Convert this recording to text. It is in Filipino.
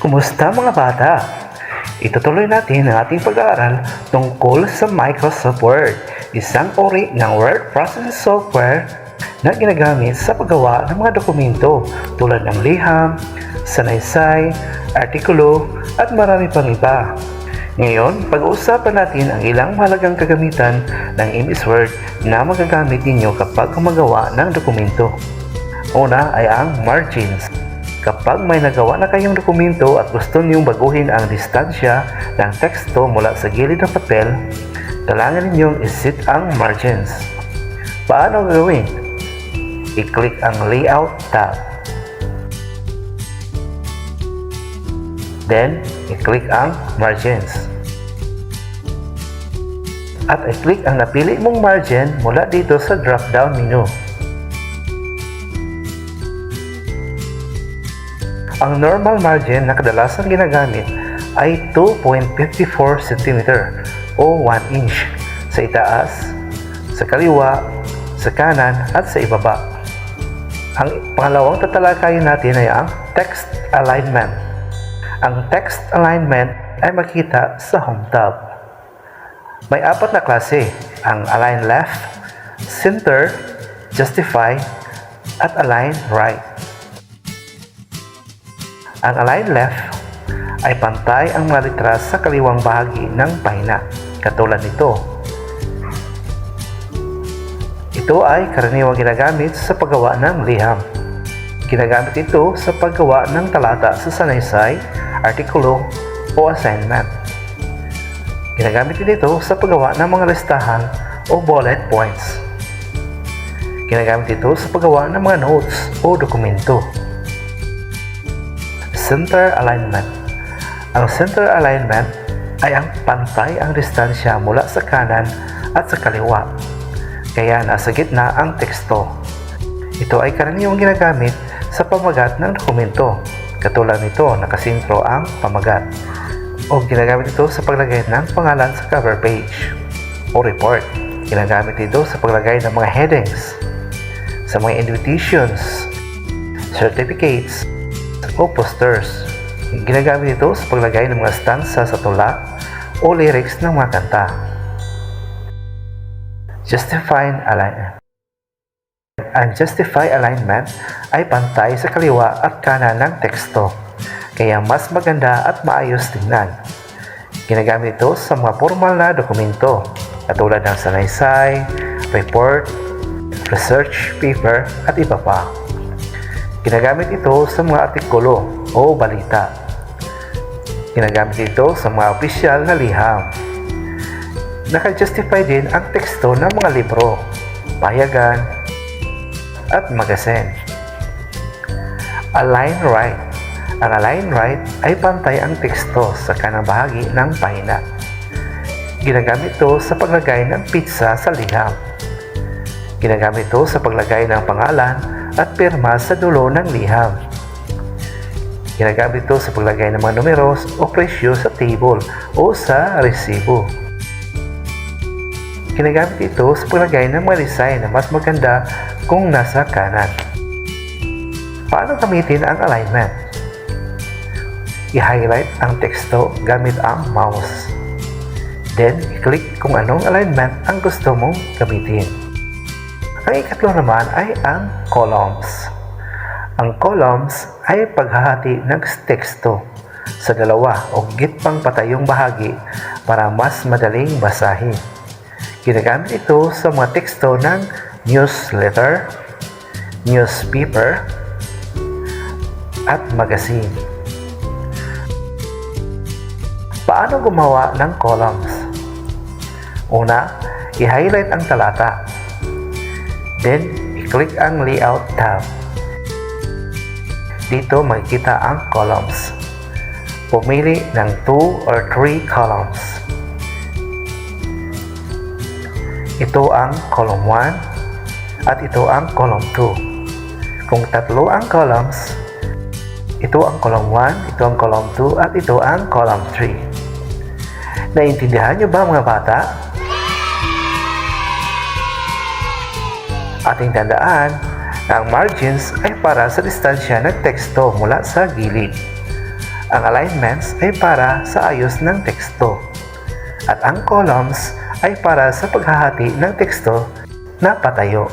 Kumusta mga bata? Itutuloy natin ang ating pag-aaral tungkol sa Microsoft Word, isang uri ng word processing software na ginagamit sa paggawa ng mga dokumento tulad ng liham, sanaysay, artikulo, at marami pang iba. Ngayon, pag-uusapan natin ang ilang mahalagang kagamitan ng MS Word na magagamit ninyo kapag gumagawa ng dokumento. Una ay ang margins. Kapag may nagawa na kayong dokumento at gusto niyong baguhin ang distansya ng teksto mula sa gilid ng papel, kailangan ninyong isit ang margins. Paano gagawin? I-click ang Layout tab. Then, i-click ang Margins. At i-click ang napili mong margin mula dito sa drop-down menu. Ang normal margin na kadalasan ginagamit ay 2.54 cm o 1 inch sa itaas, sa kaliwa, sa kanan at sa ibaba. Ang pangalawang tatalakayin natin ay ang text alignment. Ang text alignment ay makita sa home tab. May apat na klase, ang align left, center, justify, at align right. Ang align left ay pantay ang mga litra sa kaliwang bahagi ng pahina, katulad nito. Ito ay karaniwang ginagamit sa paggawa ng liham. Ginagamit ito sa paggawa ng talata sa sanaysay, artikulo, o assignment. Ginagamit din ito sa paggawa ng mga listahan o bullet points. Ginagamit ito sa paggawa ng mga notes o dokumento. Center alignment. Ang center alignment ay ang pantay ang distansya mula sa kanan at sa kaliwa. Kaya nasa gitna ang teksto. Ito ay karaniwang ginagamit sa pamagat ng dokumento. Katulad nito, nakasintro ang pamagat. O ginagamit ito sa paglagay ng pangalan sa cover page o report. Ginagamit ito sa paglagay ng mga headings, sa mga invitations, certificates, o posters. Ginagamit ito sa paglagay ng mga stanza sa tula o lyrics ng mga kanta. Justifying alignment. Ang justify alignment ay pantay sa kaliwa at kanan ng teksto, kaya mas maganda at maayos tingnan. Ginagamit ito sa mga formal na dokumento, katulad ng sanaysay, report, research paper, at iba pa. Ginagamit ito sa mga artikulo o balita. Ginagamit ito sa mga opisyal na liham. Naka-justify din ang teksto ng mga libro, payagan, at magazine. Align right. Ang align right ay pantay ang teksto sa kanang ng pahina. Ginagamit ito sa paglagay ng pizza sa liham. Ginagamit ito sa paglagay ng pangalan at pirma sa dulo ng liham. Ginagamit ito sa paglagay ng mga numeros o presyo sa table o sa resibo. Ginagamit ito sa paglagay ng mga design na mas maganda kung nasa kanan. Paano gamitin ang alignment? I-highlight ang teksto gamit ang mouse. Then, i-click kung anong alignment ang gusto mong gamitin. Ang ikatlo naman ay ang columns. Ang columns ay paghahati ng teksto sa dalawa o gitpang patayong bahagi para mas madaling basahin. Ginagamit ito sa mga teksto ng newsletter, newspaper, at magazine. Paano gumawa ng columns? Una, i-highlight ang talata. Then, i-click ang Layout tab. Dito makikita ang columns. Pumili ng 2 or 3 columns. Ito ang column 1 at ito ang column 2. Kung tatlo ang columns, Ito ang column 1, ito ang column 2, at ito ang column 3. Naintindihan niyo ba mga bata? Ating tandaan na ang margins ay para sa distansya ng teksto mula sa gilid. Ang alignments ay para sa ayos ng teksto. At ang columns ay para sa paghahati ng teksto na patayo.